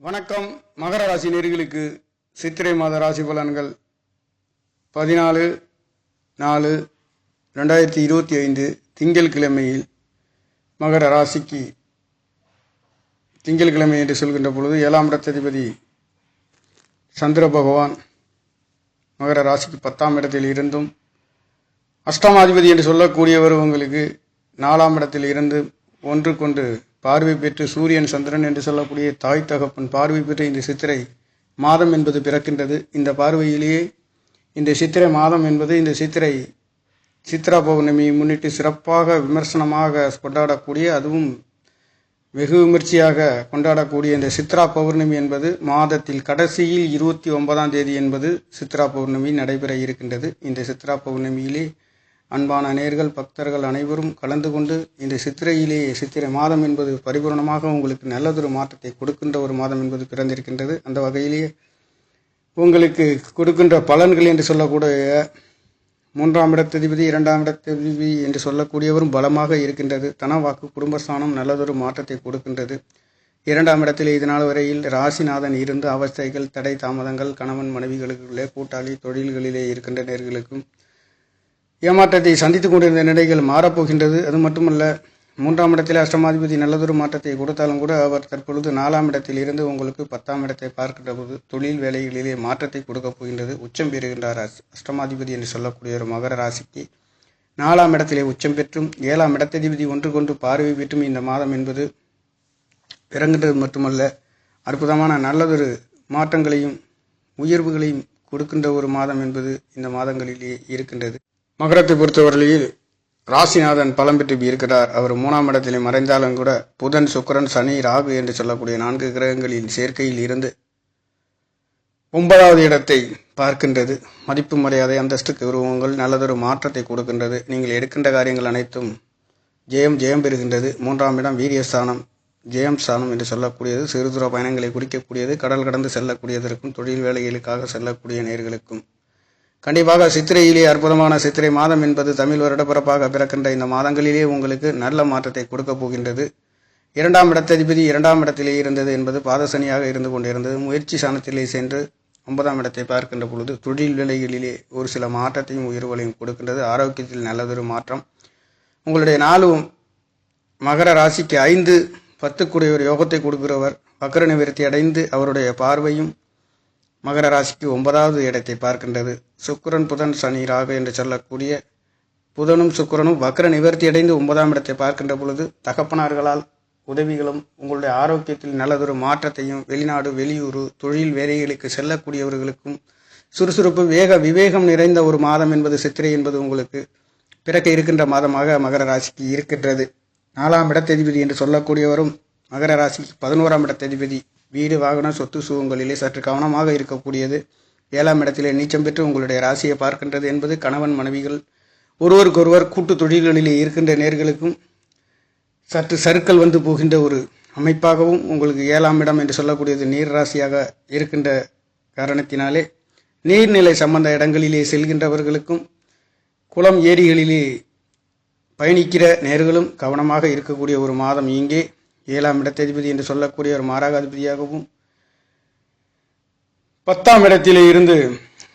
வணக்கம். மகர ராசி நேர்களுக்கு சித்திரை மாத ராசி பலன்கள் பதினாலு நாலு ரெண்டாயிரத்தி இருபத்தி ஐந்து திங்கட்கிழமையில் மகர ராசிக்கு திங்கட்கிழமை என்று சொல்கின்ற பொழுது ஏழாம் இடத்ததிபதி சந்திர பகவான் மகர ராசிக்கு பத்தாம் இடத்தில் இருந்தும் அஷ்டமாதிபதி என்று சொல்லக்கூடியவர் உங்களுக்கு நாலாம் இடத்தில் இருந்து ஒன்று கொண்டு பார்வை பெற்று சூரியன் சந்திரன் என்று சொல்லக்கூடிய தாய் தகப்பன் பார்வை பெற்று இந்த சித்திரை மாதம் என்பது பிறக்கின்றது. இந்த பார்வையிலேயே இந்த சித்திரை மாதம் என்பது இந்த சித்திரை சித்ரா பௌர்ணமியை முன்னிட்டு சிறப்பாக விமர்சனமாக கொண்டாடக்கூடிய அதுவும் வெகு விமர்சையாக கொண்டாடக்கூடிய இந்த சித்ரா பௌர்ணமி என்பது மாதத்தில் கடைசியில் இருபத்தி ஒன்பதாம் தேதி என்பது சித்ரா பௌர்ணமி நடைபெற இருக்கின்றது. இந்த சித்ரா பௌர்ணமியிலே அன்பான நேர்கள் பக்தர்கள் அனைவரும் கலந்து கொண்டு இந்த சித்திரையிலேயே சித்திரை மாதம் என்பது பரிபூரணமாக உங்களுக்கு நல்லதொரு மாற்றத்தை கொடுக்கின்ற ஒரு மாதம் என்பது பிறந்திருக்கின்றது. அந்த வகையிலேயே உங்களுக்கு கொடுக்கின்ற பலன்கள் என்று சொல்லக்கூடிய மூன்றாம் இடத்ததிபதி இரண்டாம் இடத்ததிபதி என்று சொல்லக்கூடியவரும் பலமாக இருக்கின்றது. தனவாக்கு குடும்பஸ்தானம் நல்லதொரு மாற்றத்தை கொடுக்கின்றது. இரண்டாம் இடத்தில் இதனால் வரையில் ராசிநாதன் இருந்து அவஸ்தைகள் தடை தாமதங்கள் கணவன் மனைவிகளுக்குள்ளே கூட்டாளி தொழில்களிலே இருக்கின்ற நேர்களுக்கும் ஏமாற்றத்தை சந்தித்துக் கொண்டிருந்த நிலைகள் மாறப்போகின்றது. அது மட்டுமல்ல மூன்றாம் இடத்தில் அஷ்டமாதிபதி நல்லதொரு மாற்றத்தை கொடுத்தாலும் கூட அவர் தற்பொழுது நாலாம் இடத்தில் இருந்து உங்களுக்கு பத்தாம் இடத்தை பார்க்கின்ற போது தொழில் வேலைகளிலே மாற்றத்தை கொடுக்கப் போகின்றது. உச்சம் பெறுகின்றார் அஷ்டமாதிபதி என்று சொல்லக்கூடிய ஒரு மகர ராசிக்கு. நாலாம் இடத்திலே உச்சம் பெற்றும் ஏழாம் இடத்ததிபதி ஒன்று கொண்டு பார்வை பெற்றும் இந்த மாதம் என்பது பிறங்கின்றது மட்டுமல்ல அற்புதமான நல்லதொரு மாற்றங்களையும் உயர்வுகளையும் கொடுக்கின்ற ஒரு மாதம் என்பது இந்த மாதங்களிலே இருக்கின்றது. மகரத்தை பொறுத்தவரையில் ராசிநாதன் பலம் பெற்று இருக்கிறார். அவர் மூணாம் இடத்திலே மறைந்தாலும் கூட புதன் சுக்கிரன் சனி ராகு என்று சொல்லக்கூடிய நான்கு கிரகங்களின் சேர்க்கையில் இருந்து ஒன்பதாவது இடத்தை பார்க்கின்றது. மதிப்பு மரியாதை அந்தஸ்துக்கு உருவங்கள் நல்லதொரு மாற்றத்தை கொடுக்கின்றது. நீங்கள் எடுக்கின்ற காரியங்கள் அனைத்தும் ஜெயம் ஜெயம் பெறுகின்றது. மூன்றாம் இடம் வீரியஸ்தானம். ஜெயம் ஸ்தானம் என்று சொல்லக்கூடியது. சிறு தூர பயணங்களை குறிக்கக்கூடியது கடல் கடந்து செல்லக்கூடியதற்கும் தொழில் வேலைகளுக்காக செல்லக்கூடிய நேர்களுக்கும். கண்டிப்பாக சித்திரையிலே அற்புதமான சித்திரை மாதம் என்பது தமிழ் வருடப்பிறப்பாக பிறக்கின்ற இந்த மாதங்களிலே உங்களுக்கு நல்ல மாற்றத்தை கொடுக்கப் போகின்றது. இரண்டாம் இடத்ததிபதி இரண்டாம் இடத்திலே இருந்தது என்பது பாதசனியாக இருந்து கொண்டிருந்தது. முயற்சி சாணத்திலே சென்று ஒன்பதாம் இடத்தை பார்க்கின்ற பொழுது தொழில் நிலைகளிலே ஒரு சில மாற்றத்தையும் உயிர்வலையும் கொடுக்கின்றது. ஆரோக்கியத்தில் நல்லதொரு மாற்றம். உங்களுடைய நாளும் மகர ராசிக்கு ஐந்து பத்துக்குடைய ஒரு யோகத்தை கொடுக்கிறவர். வக்கர நிவர்த்தி அடைந்து அவருடைய பார்வையும் மகர ராசிக்கு ஒன்பதாவது இடத்தை பார்க்கின்றது. சுக்கரன் புதன் சனி ராகு என்று சொல்லக்கூடிய புதனும் சுக்கிரனும் வக்கர நிவர்த்தி அடைந்து ஒன்பதாம் இடத்தை பார்க்கின்ற பொழுது தகப்பனார்களால் உதவிகளும் உங்களுடைய ஆரோக்கியத்தில் நல்லதொரு மாற்றத்தையும் வெளிநாடு வெளியூர் தொழில் வேலைகளுக்கு செல்லக்கூடியவர்களுக்கும் சுறுசுறுப்பு வேக விவேகம் நிறைந்த ஒரு மாதம் என்பது சித்திரை என்பது உங்களுக்கு பிறக்க இருக்கின்ற மாதமாக மகர ராசிக்கு இருக்கின்றது. நாலாம் இடத்ததிபதி என்று சொல்லக்கூடியவரும் மகர ராசிக்கு பதினோராம் இடத்ததிபதி வீடு வாகனம் சொத்து சுகங்களிலே சற்று கவனமாக இருக்கக்கூடியது. ஏழாம் இடத்திலே நீச்சம் பெற்று உங்களுடைய ராசியை பார்க்கின்றது என்பது கணவன் மனைவிகள் ஒருவருக்கொருவர் கூட்டு தொழில்களிலே இருக்கின்ற நேர்களுக்கும் சற்று சருக்கள் வந்து போகின்ற ஒரு அமைப்பாகவும் உங்களுக்கு ஏழாம் இடம் என்று சொல்லக்கூடியது நீர் ராசியாக இருக்கின்ற காரணத்தினாலே நீர்நிலை சம்பந்த இடங்களிலே செல்கின்றவர்களுக்கும் குளம் ஏரிகளிலே பயணிக்கிற நேர்களும் கவனமாக இருக்கக்கூடிய ஒரு மாதம் இங்கே. ஏழாம் இடத்ததிபதி என்று சொல்லக்கூடிய ஒரு மாராகாதிபதியாகவும் பத்தாம் இடத்திலே இருந்து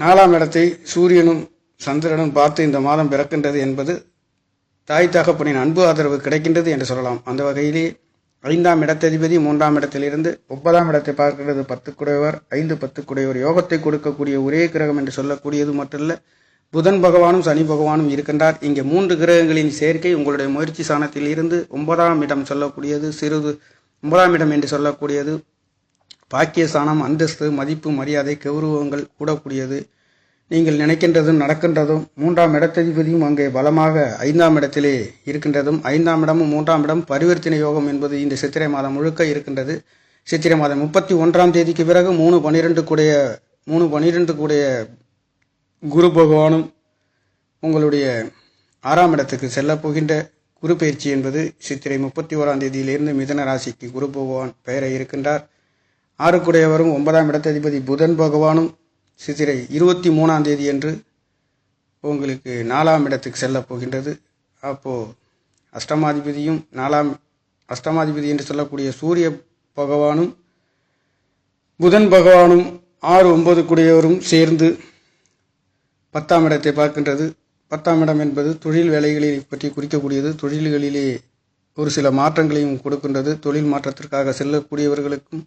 நாலாம் இடத்தை சூரியனும் சந்திரனும் பார்த்து இந்த மாதம் பிறக்கின்றது என்பது தாய் தகப்பனின் அன்பு ஆதரவு கிடைக்கின்றது என்று சொல்லலாம். அந்த வகையிலே ஐந்தாம் இடத்ததிபதி மூன்றாம் இடத்திலிருந்து ஒன்பதாம் இடத்தை பார்க்கிறது பத்துக்குடையவர் ஐந்து பத்துக்குடையவர். யோகத்தை கொடுக்கக்கூடிய ஒரே கிரகம் என்று சொல்லக்கூடியது மட்டுமல்ல புதன் பகவானும் சனி பகவானும் இருக்கின்றார். இங்கே மூன்று கிரகங்களின் சேர்க்கை உங்களுடைய முயற்சி சாணத்தில் இருந்து ஒன்பதாம் இடம் சொல்லக்கூடியது சிறிது ஒன்பதாம் இடம் என்று சொல்லக்கூடியது. பாக்கியஸ்தானம் அந்தஸ்து மதிப்பு மரியாதை கௌரவங்கள் கூடக்கூடியது. நீங்கள் நினைக்கின்றதும் நடக்கின்றதும் மூன்றாம் இடத்ததிபதியும் அங்கே பலமாக ஐந்தாம் இடத்திலே இருக்கின்றதும். ஐந்தாம் இடமும் மூன்றாம் இடம் பரிவர்த்தனை யோகம் என்பது இந்த சித்திரை மாதம் முழுக்க இருக்கின்றது. சித்திரை மாதம் முப்பத்தி ஒன்றாம் தேதிக்கு பிறகு மூணு பனிரெண்டு கூடைய மூணு பனிரெண்டு கூடிய குரு பகவானும் உங்களுடைய ஆறாம் இடத்துக்கு செல்லப்போகின்ற குரு பயிற்சி என்பது சித்திரை முப்பத்தி ஓராம் தேதியிலிருந்து மிதன ராசிக்கு குரு பகவான் பெயர இருக்கின்றார். ஆறுக்குடையவரும் ஒன்பதாம் இடத்ததிபதி புதன் பகவானும் சித்திரை இருபத்தி மூணாம் தேதி என்று உங்களுக்கு நாலாம் இடத்துக்கு செல்ல போகின்றது. அப்போது அஷ்டமாதிபதியும் நாலாம் அஷ்டமாதிபதி என்று சொல்லக்கூடிய சூரிய பகவானும் புதன் பகவானும் ஆறு ஒன்பது கூடியவரும் சேர்ந்து பத்தாம் இடத்தை பார்க்கின்றது. பத்தாம் இடம் என்பது தொழில் வேலைகளை பற்றி குறிக்கக்கூடியது. தொழில்களிலே ஒரு சில மாற்றங்களையும் கொடுக்கின்றது. தொழில் மாற்றத்திற்காக செல்லக்கூடியவர்களுக்கும்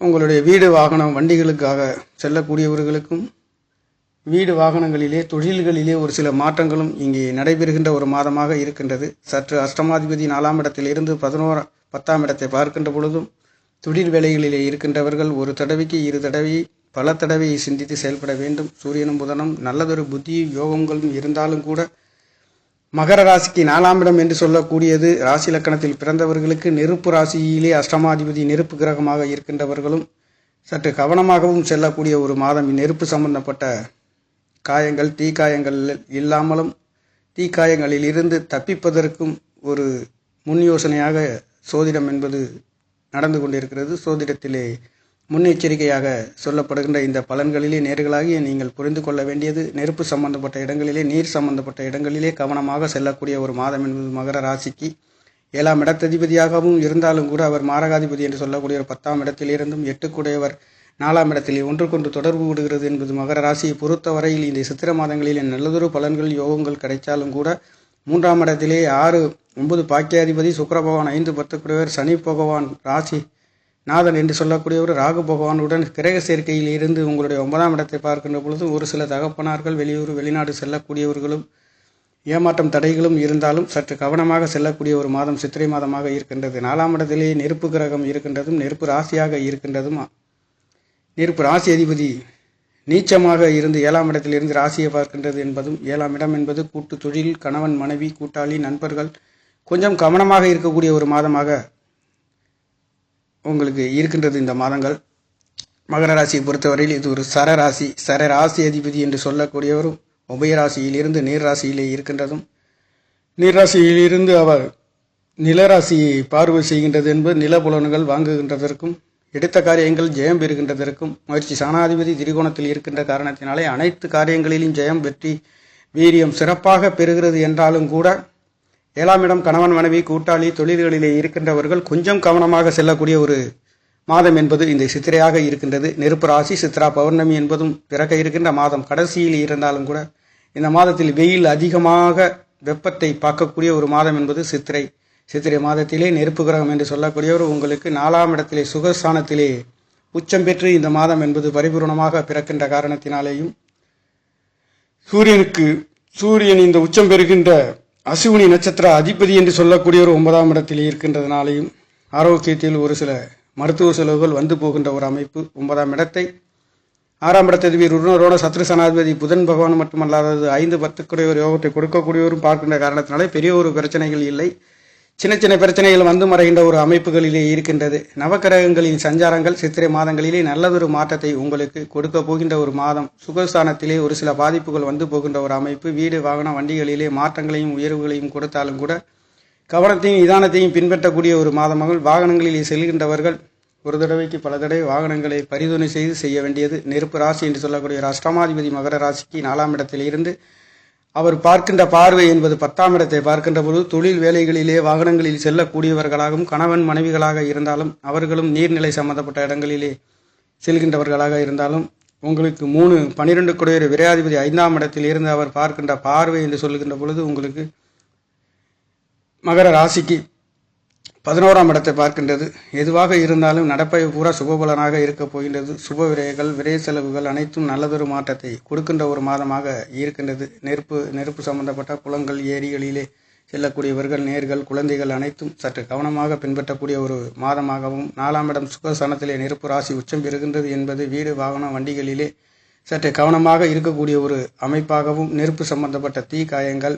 உங்களுடைய வீடு வாகனம் வண்டிகளுக்காக செல்லக்கூடியவர்களுக்கும் வீடு வாகனங்களிலே தொழில்களிலே ஒரு சில மாற்றங்களும் இங்கே நடைபெறுகின்ற ஒரு மாதமாக இருக்கின்றது. சற்று அஷ்டமாதிபதி நாலாம் இடத்திலிருந்து பதினோரா பத்தாம் இடத்தை பார்க்கின்ற பொழுதும் தொழில் வேலைகளிலே இருக்கின்றவர்கள் ஒரு தடவைக்கு இரு தடவை பல தடவை சிந்தித்து செயல்பட வேண்டும். சூரியனும் புதனும் நல்லதொரு புத்தியும் யோகங்களும் இருந்தாலும் கூட மகர ராசிக்கு நாலாம் இடம் என்று சொல்லக்கூடியது ராசி லக்கணத்தில் பிறந்தவர்களுக்கு நெருப்பு ராசியிலே அஷ்டமாதிபதி நெருப்பு கிரகமாக இருக்கின்றவர்களும் சற்று கவனமாகவும் செல்லக்கூடிய ஒரு மாதம். நெருப்பு சம்பந்தப்பட்ட காயங்கள் தீக்காயங்கள் இல்லாமலும் தீக்காயங்களில் இருந்து தப்பிப்பதற்கும் ஒரு முன் யோசனையாக சோதிடம் என்பது நடந்து கொண்டிருக்கிறது. சோதிடத்திலே முன்னெச்சரிக்கையாக சொல்லப்படுகின்ற இந்த பலன்களிலே நேர்களாகிய நீங்கள் புரிந்து கொள்ள வேண்டியது நெருப்பு சம்பந்தப்பட்ட இடங்களிலே நீர் சம்பந்தப்பட்ட இடங்களிலே கவனமாக செல்லக்கூடிய ஒரு மாதம் என்பது மகர ராசிக்கு. ஏழாம் இடத்ததிபதியாகவும் இருந்தாலும் கூட அவர் மாரகாதிபதி என்று சொல்லக்கூடிய ஒரு பத்தாம் இடத்திலிருந்தும் எட்டுக்குடையவர். நாலாம் இடத்திலே ஒன்றுக்கொன்று தொடர்பு விடுகிறது என்பது மகர ராசியை பொறுத்தவரையில் இந்த சித்திர மாதங்களில் நல்லதொரு பலன்கள் யோகங்கள் கிடைத்தாலும் கூட மூன்றாம் இடத்திலே ஆறு ஒன்பது பாக்கியாதிபதி சுக்கர பகவான் ஐந்து பத்துக்குடையவர் சனி பகவான் ராசி நாதன் என்று சொல்லக்கூடியவர் ராகு பகவானுடன் கிரக சேர்க்கையில் இருந்து உங்களுடைய ஒன்பதாம் இடத்தை பார்க்கின்ற பொழுது ஒரு சில தகப்பனார்கள் வெளியூர் வெளிநாடு செல்லக்கூடியவர்களும் ஏமாற்றம் தடைகளும் இருந்தாலும் சற்று கவனமாக செல்லக்கூடிய ஒரு மாதம் சித்திரை மாதமாக இருக்கின்றது. நாலாம் இடத்திலே நெருப்பு கிரகம் இருக்கின்றதும் நெருப்பு ராசியாக இருக்கின்றதும் நெருப்பு ராசி அதிபதி நீச்சமாக இருந்து ஏழாம் இடத்திலிருந்து ராசியை பார்க்கின்றது என்பதும் ஏழாம் இடம் என்பது கூட்டு தொழில் கணவன் மனைவி கூட்டாளி நண்பர்கள் கொஞ்சம் கவனமாக இருக்கக்கூடிய ஒரு மாதமாக உங்களுக்கு இருக்கின்றது இந்த மாதங்கள். மகர ராசியை பொறுத்தவரையில் இது ஒரு சரராசி சர ராசி அதிபதி என்று சொல்லக்கூடியவரும் உபயராசியிலிருந்து நீர்ராசியிலே இருக்கின்றதும். நீர்ராசியிலிருந்து அவர் நிலராசியை பார்வை செய்கின்றது என்பது நிலபுலன்கள் வாங்குகின்றதற்கும் எடுத்த காரியங்கள் ஜெயம் பெறுகின்றதற்கும் முயற்சி சாணாதிபதி திரிகோணத்தில் இருக்கின்ற காரணத்தினாலே அனைத்து காரியங்களிலும் ஜெயம் வெற்றி வீரியம் சிறப்பாக பெறுகிறது என்றாலும் கூட ஏழாம் இடம் கணவன் மனைவி கூட்டாளி தொழில்களிலே இருக்கின்றவர்கள் கொஞ்சம் கவனமாக செல்லக்கூடிய ஒரு மாதம் என்பது இந்த சித்திரையாக இருக்கின்றது. நெருப்பு ராசி சித்ரா பௌர்ணமி என்பதும் பிறக்க இருக்கின்ற மாதம். கடைசியில் இருந்தாலும் கூட இந்த மாதத்தில் வெயில் அதிகமாக வெப்பத்தை பார்க்கக்கூடிய ஒரு மாதம் என்பது சித்திரை. சித்திரை மாதத்திலே நெருப்பு கிரகம் என்று சொல்லக்கூடியவர் உங்களுக்கு நாலாம் இடத்திலே சுகஸ்தானத்திலே உச்சம் பெற்று இந்த மாதம் என்பது பரிபூர்ணமாக பிறக்கின்ற காரணத்தினாலேயும் சூரியனுக்கு சூரியன் இந்த உச்சம் பெறுகின்ற அசுவினி நட்சத்திர அதிபதி என்று சொல்லக்கூடிய ஒரு ஒன்பதாம் இடத்தில் இருக்கின்றதுனாலையும் ஆரோக்கியத்தில் ஒரு சில மருத்துவ செலவுகள் வந்து போகின்ற ஒரு அமைப்பு ஒன்பதாம் இடத்தை. ஆறாம் இடத்ததிபதி ருணரோட சத்ரு சனாதிபதி புதன் பகவான் மட்டுமல்லாதது ஐந்து பத்துக்குடைய ஒரு யோகத்தை கொடுக்கக்கூடியவரும் பார்க்கின்ற காரணத்தினாலே பெரிய ஒரு பிரச்சனைகள் இல்லை. சின்ன சின்ன பிரச்சனைகள் வந்து மறைகின்ற ஒரு அமைப்புகளிலே இருக்கின்றது. நவக்கிரகங்களின் சஞ்சாரங்கள் சித்திரை மாதங்களிலே நல்லதொரு மாற்றத்தை உங்களுக்கு கொடுக்க போகின்ற ஒரு மாதம். சுகஸ்தானத்திலே ஒரு சில பாதிப்புகள் வந்து போகின்ற ஒரு அமைப்பு. வீடு வாகன வண்டிகளிலே மாற்றங்களையும் உயர்வுகளையும் கொடுத்தாலும் கூட கவனத்தையும் நிதானத்தையும் பின்பற்றக்கூடிய ஒரு மாதமாக வாகனங்களிலே செல்கின்றவர்கள் ஒரு தடவைக்கு பல தடவை வாகனங்களை பரிசோதனை செய்து செய்ய வேண்டியது. நெருப்பு ராசி என்று சொல்லக்கூடிய ராஷ்டிரமாதிபதி அஷ்டமாதிபதி மகர ராசிக்கு நாலாம் இடத்தில் இருந்து அவர் பார்க்கின்ற பார்வை என்பது பத்தாம் இடத்தை பார்க்கின்ற பொழுது தொழில் வேலைகளிலே வாகனங்களில் செல்லக்கூடியவர்களாகவும் கணவன் மனைவிகளாக இருந்தாலும் அவர்களும் நீர்நிலை சம்பந்தப்பட்ட இடங்களிலே செல்கின்றவர்களாக இருந்தாலும் உங்களுக்கு மூணு பனிரெண்டு குடையர் விரையாதிபதி ஐந்தாம் இடத்தில் இருந்து அவர் பார்க்கின்ற பார்வை என்று சொல்லுகின்ற பொழுது உங்களுக்கு மகர ராசிக்கு பதினோராம் இடத்தை பார்க்கின்றது. எதுவாக இருந்தாலும் நடப்பை பூரா சுபபலனாக இருக்கப் போகின்றது. சுப விரயங்கள் விரய செலவுகள் அனைத்தும் நல்லதொரு மாற்றத்தை கொடுக்கின்ற ஒரு மாதமாக இருக்கின்றது. நெருப்பு நெருப்பு சம்பந்தப்பட்ட குளங்கள் ஏரிகளிலே செல்லக்கூடியவர்கள் நேர்கள் குழந்தைகள் அனைத்தும் சற்று கவனமாக பின்பற்றக்கூடிய ஒரு மாதமாகவும் நாலாம் இடம் சுகசனத்திலே நெருப்பு ராசி உச்சம் பெறுகின்றது என்பது வீடு வாகனம் வண்டிகளிலே சற்று கவனமாக இருக்கக்கூடிய ஒரு அமைப்பாகவும் நெருப்பு சம்பந்தப்பட்ட தீ காயங்கள்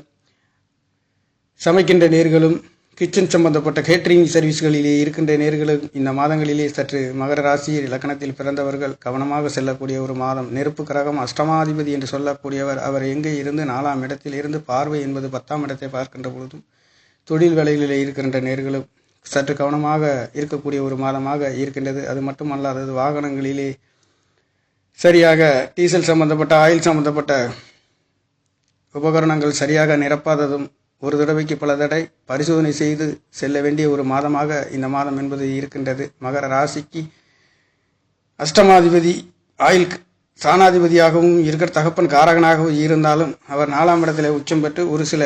சமைக்கின்ற நேர்களும் கிச்சன் சம்பந்தப்பட்ட கேட்டரிங் சர்வீஸ்களிலே இருக்கின்ற நேர்களும் இந்த மாதங்களிலே சற்று மகர ராசி இலக்கணத்தில் பிறந்தவர்கள் கவனமாக செல்லக்கூடிய ஒரு மாதம். நெருப்பு கிரகம் அஷ்டமாதிபதி என்று சொல்லக்கூடியவர் அவர் எங்கே இருந்து நாலாம் இடத்தில் இருந்து பார்வை என்பது பத்தாம் இடத்தை பார்க்கின்ற பொழுதும் தொழில் வேலைகளிலே இருக்கின்ற நேர்களும் சற்று கவனமாக இருக்கக்கூடிய ஒரு மாதமாக இருக்கின்றது. அது மட்டுமல்லாதது வாகனங்களிலே சரியாக டீசல் சம்பந்தப்பட்ட ஆயில் சம்பந்தப்பட்ட உபகரணங்கள் சரியாக நிரப்பாததும் ஒரு தடவைக்கு பல தடவை பரிசோதனை செய்து செல்ல வேண்டிய ஒரு மாதமாக இந்த மாதம் என்பது இருக்கின்றது. மகர ராசிக்கு அஷ்டமாதிபதி ஆயில் ஸ்தானாதிபதியாகவும் இருக்கிற தகப்பன் காரகனாகவும் இருந்தாலும் அவர் நாலாம் இடத்துல உச்சம் பெற்று ஒரு சில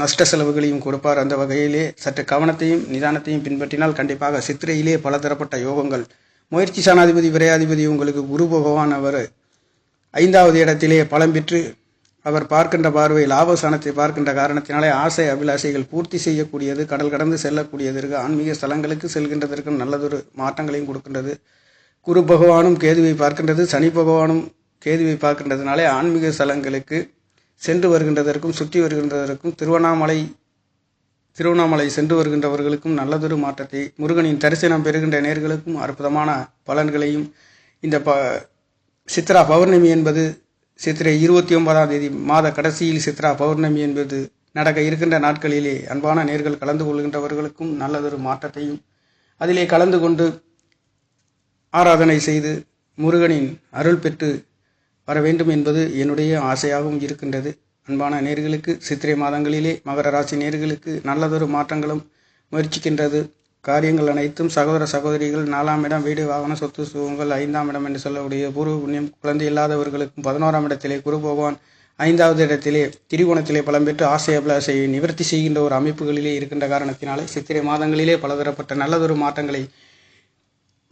நஷ்ட செலவுகளையும் கொடுப்பார். அந்த வகையிலே சற்று கவனத்தையும் நிதானத்தையும் பின்பற்றினால் கண்டிப்பாக சித்திரையிலே பலதரப்பட்ட யோகங்கள். முயற்சி சாணாதிபதி விரையாதிபதி உங்களுக்கு குரு பகவான் அவர் ஐந்தாவது இடத்திலே பலம் பெற்று அவர் பார்க்கின்ற பார்வை லாபசானத்தை பார்க்கின்ற காரணத்தினாலே ஆசை அபிலாஷைகள் பூர்த்தி செய்யக்கூடியது கடல் கடந்து செல்லக்கூடியதற்கு ஆன்மீக ஸ்தலங்களுக்கு செல்கின்றதற்கும் நல்லதொரு மாற்றங்களையும் கொடுக்கின்றது. குரு பகவானும் கேதுவை பார்க்கின்றது. சனி பகவானும் கேதுவை பார்க்கின்றதுனாலே ஆன்மீக ஸ்தலங்களுக்கு சென்று வருகின்றதற்கும் சுற்றி வருகின்றதற்கும் திருவண்ணாமலை திருவண்ணாமலை சென்று வருகின்றவர்களுக்கும் நல்லதொரு மாற்றத்தை முருகனின் தரிசனம் பெறுகின்ற நேர்களுக்கும் அற்புதமான பலன்களையும் இந்த ப சித்ரா பௌர்ணமி என்பது சித்திரை இருபத்தி ஒன்பதாம் தேதி மாத கடைசியில் சித்ரா பௌர்ணமி என்பது நடக்க இருக்கின்ற நாட்களிலே அன்பான நேர்கள் கலந்து கொள்கின்றவர்களுக்கும் நல்லதொரு மாற்றத்தையும் அதிலே கலந்து கொண்டு ஆராதனை செய்து முருகனின் அருள் பெற்று வர வேண்டும் என்பது என்னுடைய ஆசையாகவும் இருக்கின்றது. அன்பான நேர்களுக்கு சித்திரை மாதங்களிலே மகர ராசி நேர்களுக்கு நல்லதொரு மாற்றங்களும் முயற்சிக்கின்றது. காரியங்கள் அனைத்தும் சகோதர சகோதரிகள் நாலாம் இடம் வீடு வாகன சொத்து சுகங்கள் ஐந்தாம் இடம் என்று சொல்லக்கூடிய பூர்வ புண்ணியம் குழந்தை இல்லாதவர்களுக்கும் பதினோராம் இடத்திலே குரு பகவான் ஐந்தாவது இடத்திலே திரிகோணத்திலே பலம் பெற்று ஆசை நிவர்த்தி செய்கின்ற ஒரு அமைப்புகளிலே இருக்கின்ற காரணத்தினாலே சித்திரை மாதங்களிலே பலதரப்பட்ட நல்லதொரு மாற்றங்களை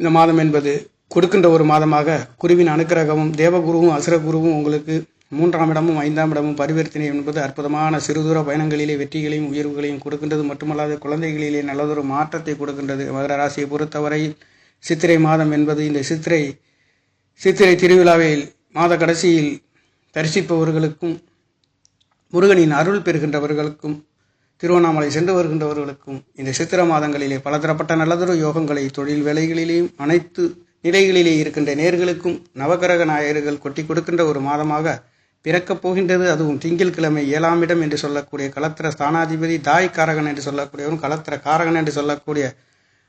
இந்த மாதம் என்பது கொடுக்கின்ற ஒரு மாதமாக குருவின் அனுக்கிரகமும் தேவகுருவும் அசுரகுருவும் உங்களுக்கு மூன்றாம் இடமும் ஐந்தாம் இடமும் பரிவர்த்தனை என்பது அற்புதமான சிறுதூர பயணங்களிலே வெற்றிகளையும் உயர்வுகளையும் கொடுக்கின்றது. மட்டுமல்லாது குழந்தைகளிலே நல்லதொரு மாற்றத்தை கொடுக்கின்றது. மகர ராசியை பொறுத்தவரையில் சித்திரை மாதம் என்பது இந்த சித்திரை சித்திரை திருவிழாவில் மாத கடைசியில் தரிசிப்பவர்களுக்கும் முருகனின் அருள் பெறுகின்றவர்களுக்கும் திருவண்ணாமலை சென்று வருகின்றவர்களுக்கும் இந்த சித்திர மாதங்களிலே பலதரப்பட்ட நல்லதொரு யோகங்களை தொழில் வேலைகளிலேயும் அனைத்து நிலைகளிலே இருக்கின்ற நேர்களுக்கும் நவகிரக நாயகர்கள் கொட்டி கொடுக்கின்ற ஒரு மாதமாக பிறக்கப் போகின்றது. அதுவும் திங்கட்கிழமை ஏழாம் இடம் என்று சொல்லக்கூடிய களத்திர ஸ்தானாதிபதி தாய் காரகன் என்று சொல்லக்கூடியவரும் களத்திர காரகன் என்று சொல்லக்கூடிய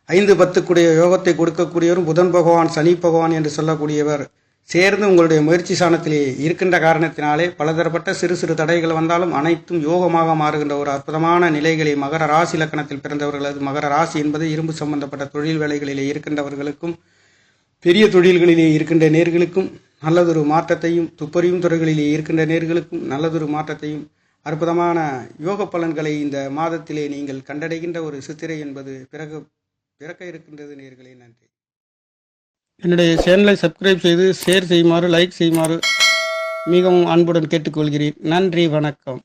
ஐந்து பத்துக்குடைய யோகத்தை கொடுக்கக்கூடியவரும் புதன் பகவான் சனி பகவான் என்று சொல்லக்கூடியவர் சேர்ந்து உங்களுடைய முயற்சி சாணத்திலே இருக்கின்ற காரணத்தினாலே பலதரப்பட்ட சிறு சிறு தடைகள் வந்தாலும் அனைத்தும் யோகமாக மாறுகின்ற ஒரு அற்புதமான நிலைகளை மகர ராசி இலக்கணத்தில் பிறந்தவர்களது மகர ராசி என்பது இரும்பு சம்பந்தப்பட்ட தொழில் வேலைகளிலே இருக்கின்றவர்களுக்கும் பெரிய தொழில்களிலே இருக்கின்ற நேர்களுக்கும் நல்லதொரு மாற்றத்தையும் துப்பறியும் துறைகளிலே இருக்கின்ற நேர்களுக்கும் நல்லதொரு மாற்றத்தையும் அற்புதமான யோக பலன்களை இந்த மாதத்திலே நீங்கள் கண்டடைகின்ற ஒரு சித்திரை என்பது பிறகு பிறக்க இருக்கின்றது நேர்களே நன்றி. என்னுடைய சேனலை சப்ஸ்கிரைப் செய்து ஷேர் செய்யுமாறு லைக் செய்யுமாறு மிகவும் அன்புடன் கேட்டுக்கொள்கிறேன். நன்றி வணக்கம்.